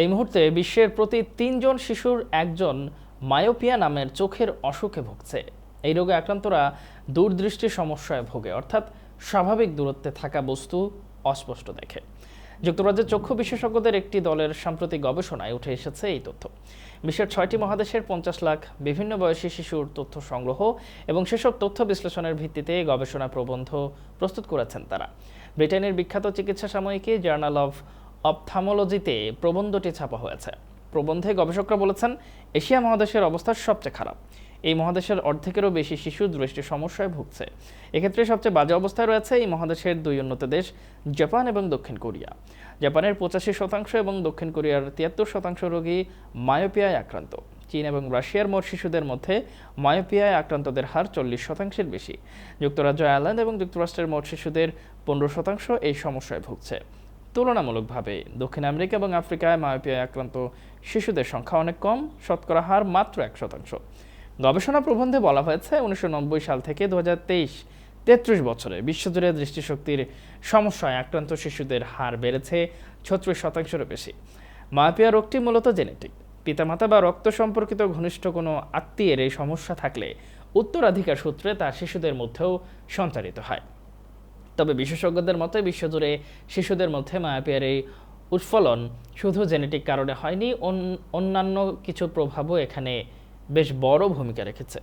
এই মুহূর্তে বিশ্বের প্রতি তিনজন শিশুর একজন মায়োপিয়া নামের চোখের অসুখে ভুগছে। এই রোগে আক্রান্তরা দূরদৃষ্টি সমস্যায় ভোগে, অর্থাৎ স্বাভাবিক দূরত্বে থাকা বস্তু অস্পষ্ট দেখে। যুক্তরাজ্যের চক্ষু বিশেষজ্ঞদের একটি দলের সাম্প্রতিক গবেষণায় উঠে এসেছে এই তথ্য। বিশ্বের ছয়টি মহাদেশের পঞ্চাশ লাখ বিভিন্ন বয়সী শিশুর তথ্য সংগ্রহ এবং সেসব তথ্য বিশ্লেষণের ভিত্তিতে গবেষণা প্রবন্ধ প্রস্তুত করেছেন তারা। ব্রিটেনের বিখ্যাত চিকিৎসা সাময়িকী জার্নাল অফ অপথামোলজিতে প্রবন্ধটি ছাপা হয়েছে। প্রবন্ধে গবেষকরা বলেছেন, এশিয়া মহাদেশের অবস্থা সবচেয়ে খারাপ। এই মহাদেশের অর্ধেকেরও বেশি শিশু দৃষ্টি সমস্যায় ভুগছে। এক্ষেত্রে সবচেয়ে বাজে অবস্থায় রয়েছে এই মহাদেশের দুই উন্নত দেশ, জাপান এবং দক্ষিণ কোরিয়া। জাপানের পঁচাশি শতাংশ এবং দক্ষিণ কোরিয়ার তিয়াত্তর শতাংশ রোগী মায়োপিয়ায় আক্রান্ত। চীন এবং রাশিয়ার মোট শিশুদের মধ্যে মায়োপিয়ায় আক্রান্তদের হার চল্লিশ শতাংশের বেশি। যুক্তরাজ্য, আয়ারল্যান্ড এবং যুক্তরাষ্ট্রের মোট শিশুদের পনেরো শতাংশ এই সমস্যায় ভুগছে। তুলনামূলকভাবে দক্ষিণ আমেরিকা এবং আফ্রিকায় মায়োপিয়ায় আক্রান্ত শিশুদের সংখ্যা অনেক কম, শতকরা হার মাত্র এক শতাংশ। গবেষণা প্রবন্ধে বলা হয়েছে, উনিশশো নব্বই সাল থেকে দু তেত্রিশ বছরে বিশ্বজুড়ে দৃষ্টিশক্তির সমস্যায় আক্রান্ত শিশুদের হার বেড়েছে ছত্রিশ শতাংশেরও বেশি। মায়োপিয়া রোগটি মূলত জেনেটিক। পিতামাতা বা রক্ত সম্পর্কিত ঘনিষ্ঠ কোনো আত্মীয়ের এই সমস্যা থাকলে উত্তরাধিকার সূত্রে তা শিশুদের মধ্যেও সঞ্চারিত হয়। তবে বিশেষজ্ঞদের মতে, বিশ্বজুড়ে শিশুদের মধ্যে মায়াপিয়ার এই উৎফলন শুধু জেনেটিক কারণে হয়নি, অন- অন্যান্য কিছু প্রভাবও এখানে বেশ বড় ভূমিকা রেখেছে।